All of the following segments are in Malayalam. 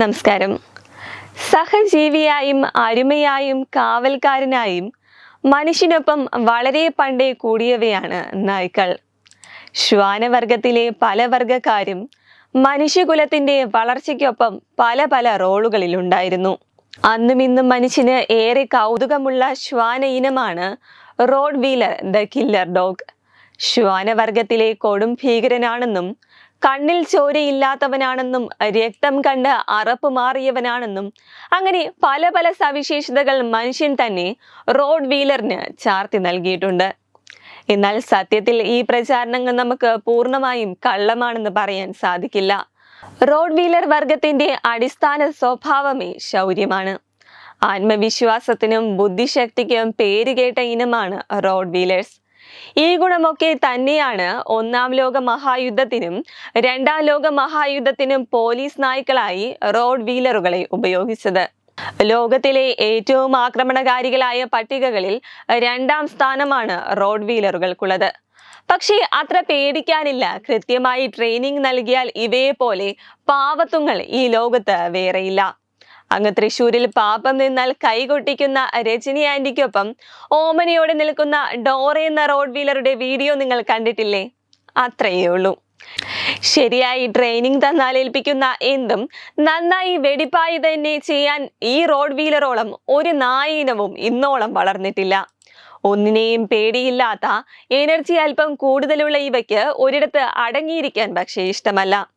നമസ്കാരം. സഹജീവിയായും അരുമയായും കാവൽക്കാരനായും മനുഷ്യനൊപ്പം വളരെ പണ്ടേ കൂടിയവയാണ് നായ്ക്കൾ. ശ്വാനവർഗത്തിലെ പല വർഗക്കാരും മനുഷ്യകുലത്തിന്റെ വളർച്ചയ്ക്കൊപ്പം പല പല റോളുകളിലുണ്ടായിരുന്നു അന്നും ഇന്നും മനുഷ്യന് ഏറെ കൗതുകമുള്ള ശ്വാന ഇനമാണ് Rottweiler the killer dog ശ്വാനവർഗത്തിലെ കൊടും ഭീകരനാണെന്നും കണ്ണിൽ ചോരയില്ലാത്തവനാണെന്നും രക്തം കണ്ട് അറപ്പ് മാറിയവനാണെന്നും അങ്ങനെ പല പല സവിശേഷതകൾ മനുഷ്യൻ തന്നെ റോഡ് വീലറിന് ചാർത്തി നൽകിയിട്ടുണ്ട്. എന്നാൽ സത്യത്തിൽ ഈ പ്രചാരണങ്ങൾ നമുക്ക് പൂർണമായും കള്ളമാണെന്ന് പറയാൻ സാധിക്കില്ല. റോഡ് വീലർ വർഗത്തിന്റെ അടിസ്ഥാന സ്വഭാവമേ ശൗര്യമാണ്. ആത്മവിശ്വാസത്തിനും ബുദ്ധിശക്തിക്കും പേരുകേട്ട ഇനമാണ് റോഡ് വീലേഴ്സ്. ഈ ഗുണമൊക്കെ തന്നെയാണ് ഒന്നാം ലോക മഹായുദ്ധത്തിനും രണ്ടാം ലോക മഹായുദ്ധത്തിനും പോലീസ് നായ്ക്കളായി റോഡ് വീലറുകളെ ഉപയോഗിച്ചത്. ലോകത്തിലെ ഏറ്റവും ആക്രമണകാരികളായ പട്ടികകളിൽ രണ്ടാം സ്ഥാനമാണ് റോഡ് വീലറുകൾക്കുള്ളത്. പക്ഷേ അത്ര പേടിക്കാനില്ല. കൃത്യമായി ട്രെയിനിങ് നൽകിയാൽ ഇവയെ പോലെ പാവത്തുങ്ങൾ ഈ ലോകത്ത് വേറെയില്ല. അങ്ങ് തൃശൂരിൽ പാപം നിന്നാൽ കൈകൊട്ടിക്കുന്ന രജനി ആന്റിക്കൊപ്പം ഓമനയോടെ നിൽക്കുന്ന ഡോറ എന്ന റോഡ് വീലറുടെ വീഡിയോ നിങ്ങൾ കണ്ടിട്ടില്ലേ? അത്രയേ ഉള്ളൂ. ശരിയായി ട്രെയിനിങ് തന്നാൽ ഏൽപ്പിക്കുന്ന എന്തും നന്നായി വെടിപ്പായി തന്നെ ചെയ്യാൻ ഈ റോഡ് വീലറോളം ഒരു നായിനവും ഇന്നോളം വളർന്നിട്ടില്ല. ഒന്നിനെയും പേടിയില്ലാത്ത എനർജി അല്പം കൂടുതലുള്ള ഇവയ്ക്ക് ഒരിടത്ത് അടങ്ങിയിരിക്കാൻ പക്ഷേ ഇഷ്ടമല്ല.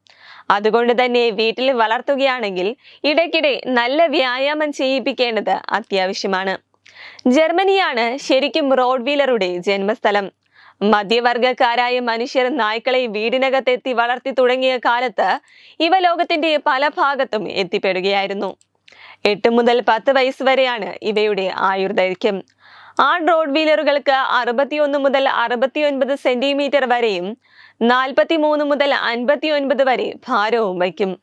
അതുകൊണ്ട് തന്നെ വീട്ടിൽ വളർത്തുകയാണെങ്കിൽ ഇടയ്ക്കിടെ നല്ല വ്യായാമം ചെയ്യിപ്പിക്കേണ്ടത് അത്യാവശ്യമാണ്. ജർമ്മനിയാണ് ശരിക്കും റോഡ് വീലറുടെ ജന്മസ്ഥലം. മധ്യവർഗക്കാരായ മനുഷ്യർ നായ്ക്കളെ വീടിനകത്തെത്തി വളർത്തി തുടങ്ങിയ കാലത്ത് ഇവ ലോകത്തിന്റെ പല ഭാഗത്തും എത്തിപ്പെടുകയായിരുന്നു. എട്ട് മുതൽ പത്ത് വയസ്സ് വരെയാണ് ഇവയുടെ ആയുർദൈർഘ്യം. ആൺ റോഡ് വീലറുകൾക്ക് അറുപത്തിയൊന്ന് മുതൽ അറുപത്തിയൊൻപത് സെന്റിമീറ്റർ വരെയും നാൽപ്പത്തി മൂന്ന് മുതൽ അൻപത്തി ഒൻപത് വരെ ഭാരവും വയ്ക്കും.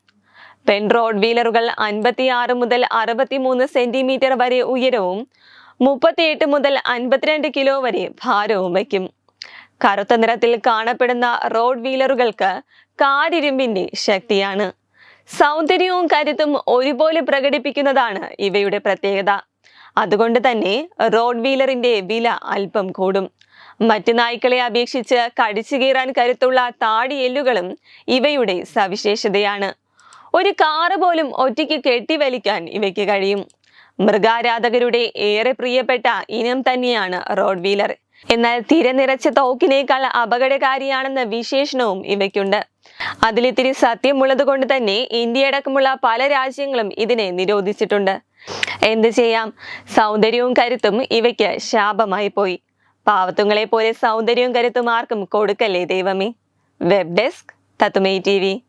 പെൺ റോഡ് വീലറുകൾ അൻപത്തിയാറ് മുതൽ അറുപത്തിമൂന്ന് സെന്റിമീറ്റർ വരെ ഉയരവും മുപ്പത്തിയെട്ട് മുതൽ അൻപത്തിരണ്ട് കിലോ വരെ ഭാരവും വയ്ക്കും. കറുത്ത നിറത്തിൽ കാണപ്പെടുന്ന റോഡ് വീലറുകൾക്ക് കാരിരുമ്പിന്റെ ശക്തിയാണ്. സൗന്ദര്യവും കരുത്തും ഒരുപോലെ പ്രകടിപ്പിക്കുന്നതാണ് ഇവയുടെ പ്രത്യേകത. അതുകൊണ്ട് തന്നെ റോഡ് വീലറിന്റെ വില അല്പം കൂടും. മറ്റു നായ്ക്കളെ അപേക്ഷിച്ച് കടിച്ചു കീറാൻ കരുത്തുള്ള താടിയെല്ലുകളും ഇവയുടെ സവിശേഷതയാണ്. ഒരു കാറ് പോലും ഒറ്റയ്ക്ക് കെട്ടിവലിക്കാൻ ഇവയ്ക്ക് കഴിയും. മൃഗാരാധകരുടെ ഏറെ പ്രിയപ്പെട്ട ഇനം തന്നെയാണ് റോഡ് വീലർ. എന്നാൽ തിരനിറച്ച തോക്കിനേക്കാൾ അപകടകാരിയാണെന്ന വിശേഷണവും ഇവയ്ക്കുണ്ട്. അതിലിത്തിരി സത്യമുള്ളത് കൊണ്ട് തന്നെ ഇന്ത്യയടക്കമുള്ള പല രാജ്യങ്ങളും ഇതിനെ നിരോധിച്ചിട്ടുണ്ട്. എന്ത് ചെയ്യാം? സൗന്ദര്യവും കരുത്തും ഇവയ്ക്ക് ശാപമായി പോയി. പാവത്തുങ്ങളെ പോലെ സൗന്ദര്യവും കരുത്തും ആർക്കും കൊടുക്കല്ലേ ദൈവമേ? Web desk തത്തുമേ T